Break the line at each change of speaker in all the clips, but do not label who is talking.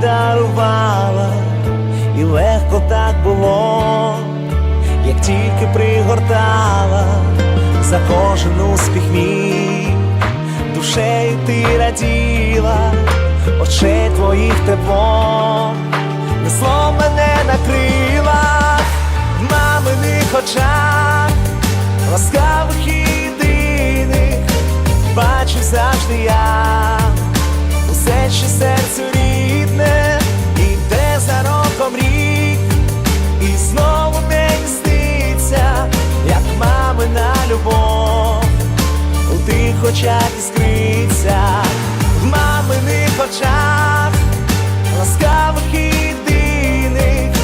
дарувала, і легко так було, як тільки пригортала. За кожен успіх мій, душею ти раділа, очей твоїх тепло, несло мене на крилах, в маминих очах, ласкавих єдиних, бачу завжди я очах, ласкавих єдиних,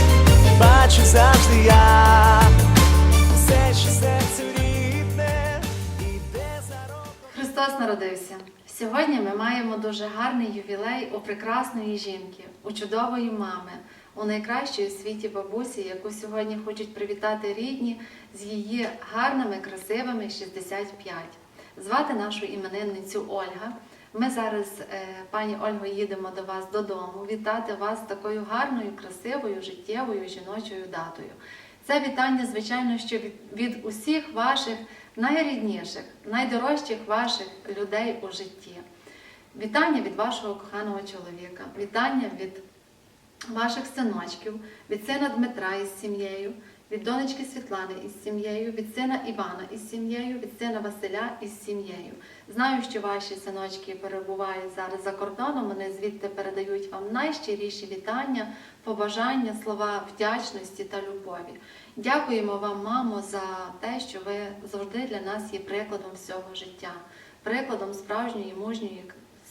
бачу завжди я, усе, що серцю рідне, іде за роком.
Христос народився. Сьогодні ми маємо дуже гарний ювілей у прекрасної жінки, у чудової мами, у найкращої у світі бабусі, яку сьогодні хочуть привітати рідні з її гарними, красивими 65. Звати нашу іменинницю Ольга. Ми зараз, е, пані Ольго, їдемо до вас додому вітати вас такою гарною, красивою, життєвою жіночою датою. Це вітання, звичайно, що від, від усіх ваших найрідніших, найдорожчих ваших людей у житті. Вітання від вашого коханого чоловіка, вітання від ваших синочків, від сина Дмитра із сім'єю, від донечки Світлани із сім'єю, від сина Івана із сім'єю, від сина Василя із сім'єю. Знаю, що ваші синочки перебувають зараз за кордоном. Вони звідти передають вам найщиріші вітання, побажання, слова вдячності та любові. Дякуємо вам, мамо, за те, що ви завжди для нас є прикладом всього життя, прикладом справжньої мужньої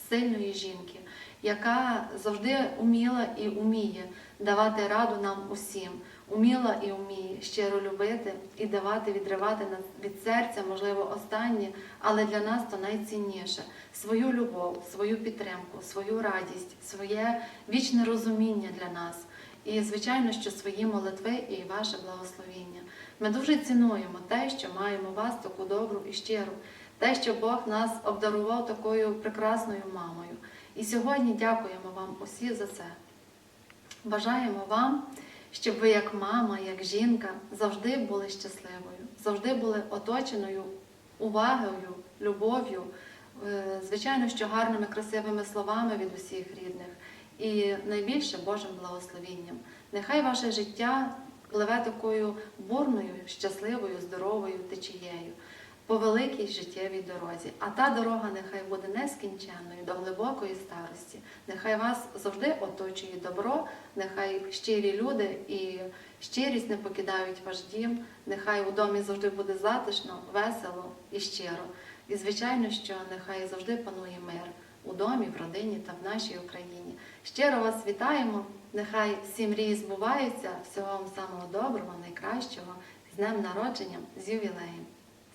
сильної жінки, яка завжди уміла і уміє давати раду нам усім, уміла і вміє щиро любити і давати, відривати від серця, можливо, останнє, але для нас то найцінніше свою любов, свою підтримку, свою радість, своє вічне розуміння для нас. І, звичайно, що свої молитви і ваше благословіння. Ми дуже цінуємо те, що маємо вас таку добру і щиру, те, що Бог нас обдарував такою прекрасною мамою. І сьогодні дякуємо вам усі за це. Бажаємо вам, щоб ви, як мама, як жінка, завжди були щасливою, завжди були оточеною увагою, любов'ю, е, звичайно, що гарними, красивими словами від усіх рідних і найбільше Божим благословінням. Нехай ваше життя пливе такою бурною, щасливою, здоровою течією по великій життєвій дорозі. А та дорога нехай буде нескінченною до глибокої старості. Нехай вас завжди оточує добро, нехай щирі люди і щирість не покидають ваш дім. Нехай у домі завжди буде затишно, весело і щиро. І звичайно, що нехай завжди панує мир у домі, в родині та в нашій Україні. Щиро вас вітаємо. Нехай всі мрії збуваються. Всього вам самого доброго, найкращого, з днем народження, з ювілеєм.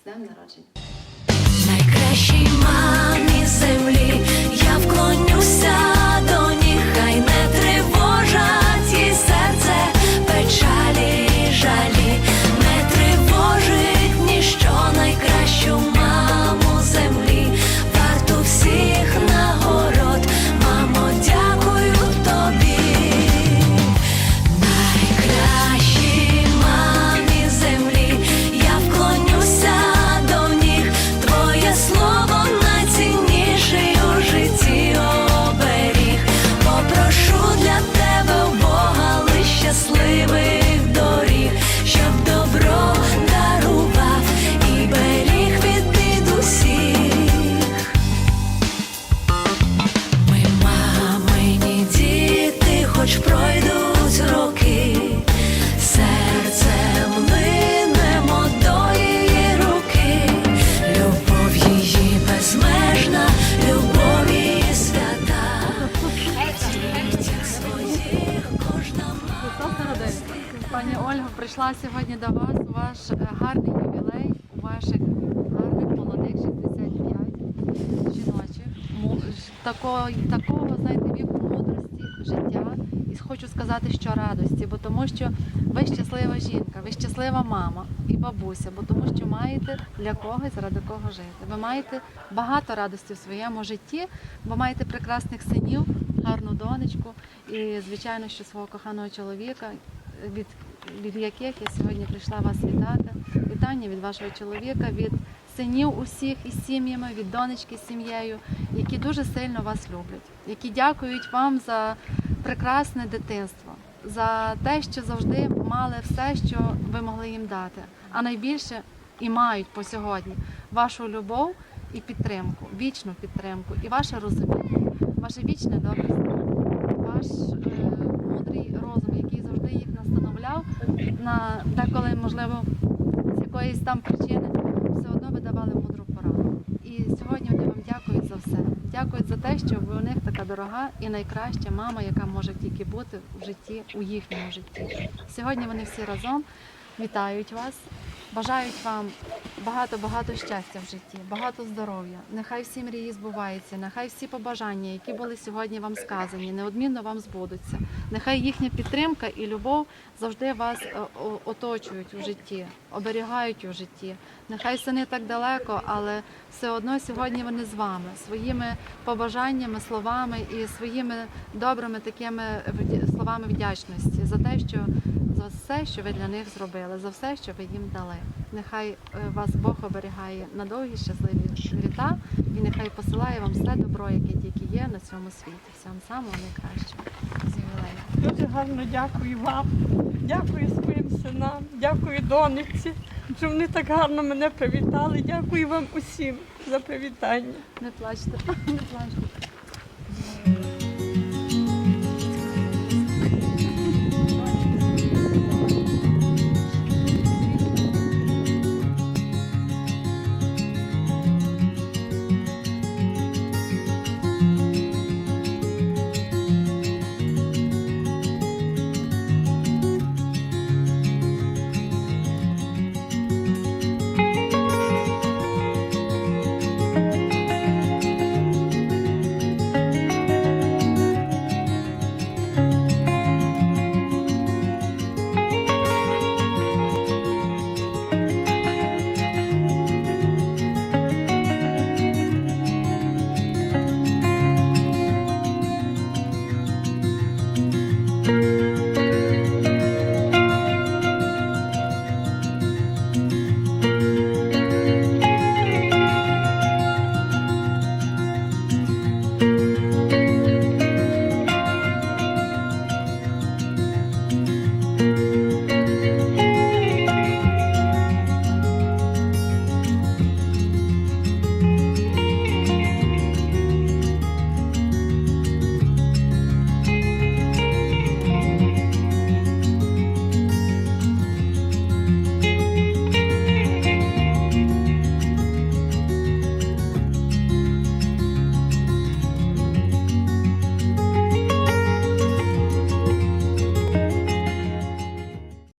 Днем народження.
Найкращій мамі землі я вклонюся до них, хай не тривожать і серце, печалі,
сьогодні до вас у ваш е, гарний ювілей, у ваших гарних молодих 65 жіночих. Такого, такого знаєте, віку мудрості, життя. І хочу сказати, що радості, бо тому що ви щаслива жінка, ви щаслива мама і бабуся, бо тому що маєте для когось заради кого жити. Ви маєте багато радості в своєму житті, бо маєте прекрасних синів, гарну донечку і, звичайно, що свого коханого чоловіка, від, від яких я сьогодні прийшла вас вітати. Вітання від вашого чоловіка, від синів усіх із сім'ями, від донечки з сім'єю, які дуже сильно вас люблять, які дякують вам за прекрасне дитинство, за те, що завжди мали все, що ви могли їм дати. А найбільше і мають по сьогодні вашу любов і підтримку, вічну підтримку, і ваше розуміння, ваше вічне добре ваш е, мудрий розум, який завжди їх настановляв на деколи, можливо, з якоїсь там причини, все одно ви давали мудру пораду. І сьогодні вони вам дякують за все. Дякують за те, що ви у них така дорога і найкраща мама, яка може тільки бути в житті, у їхньому житті. Сьогодні вони всі разом вітають вас, бажають вам багато-багато щастя в житті, багато здоров'я. Нехай всі мрії збуваються, нехай всі побажання, які були сьогодні вам сказані, неодмінно вам збудуться. Нехай їхня підтримка і любов завжди вас е, оточують у житті, оберігають у житті. Нехай сини так далеко, але все одно сьогодні вони з вами своїми побажаннями, словами і своїми добрими такими словами вдячності за те, що за все, що ви для них зробили, за все, що ви їм дали. Нехай е, вас Бог оберігає на довгі щасливі літа і нехай посилає вам все добро, яке тільки є на цьому світі. Всього самого найкращого. З ювілеєм.
Дуже гарно дякую вам, дякую своїм синам, дякую донечці, що вони так гарно мене привітали. Дякую вам усім за привітання.
Не плачте, не плачте.